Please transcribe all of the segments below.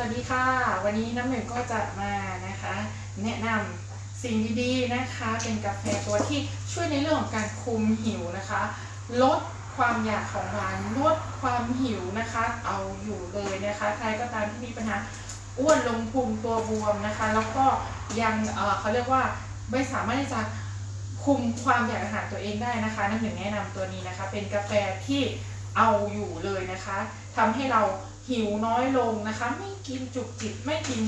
วัสดีค่ะ วันนี้น้ำหนึ่งก็จะมานะคะ แนะนำสิ่งดีๆนะคะ เป็นกาแฟตัวที่ช่วยในเรื่องของการคุมหิวนะคะ ลดความอยากของหวานลดความหิวนะคะ เอาอยู่เลยนะคะ ใครก็ตามที่มีปัญหาอ้วนลงพุงตัวบวมนะคะ แล้วก็ยังเเขาเรียกว่าไม่สามารถที่จะคุมความอยากอาหารตัวเองได้นะคะน้ำหนึ่งแนะนำตัวนี้นะคะ เป็นกาแฟที่เอาอยู่เลยนะคะทำให้เรา หิวน้อยลงนะคะ ไม่กินจุกจิบไม่กิน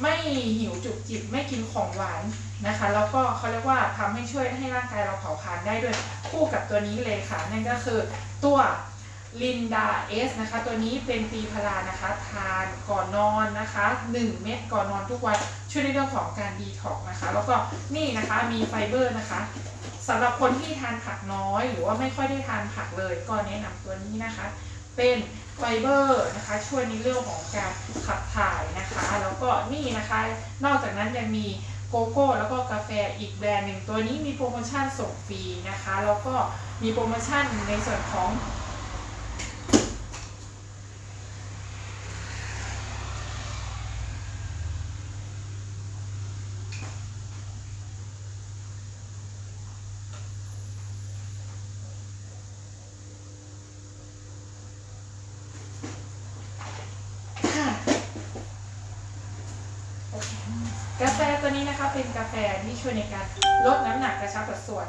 ไม่หิวจุกจิบไม่กินของหวานนะคะ แล้วก็เขาเรียกว่าทำให้ช่วยให้ร่างกายเราเผาผลาญได้ด้วยคู่กับตัวนี้เลยค่ะ นั่นก็คือตัวลินดาเอสนะคะ ตัวนี้เป็นปีพารานะคะ ทานก่อนนอนนะคะ 1 เม็ดก่อนนอนทุกวันช่วยในเรื่องของการดีท็อกนะคะ แล้วก็นี่นะคะมีไฟเบอร์นะคะสำหรับคนที่ทานผักน้อย หรือว่าไม่ค่อยได้ทานผักเลย ก็แนะนำตัวนี้นะคะ เป็นไฟเบอร์นะคะช่วยในเรื่องของการขับถ่ายนะคะ แล้วก็นี่นะคะ นอกจากนั้นยังมีโกโก้แล้วก็กาแฟอีกแบรนด์หนึ่งตัวนี้มีโปรโมชั่นส่งฟรีนะคะ แล้วก็มีโปรโมชั่นในส่วนของ กาแฟตัวนี้นะคะเป็นกาแฟที่ช่วยในการลดน้ำหนักกระชับสัดส่วน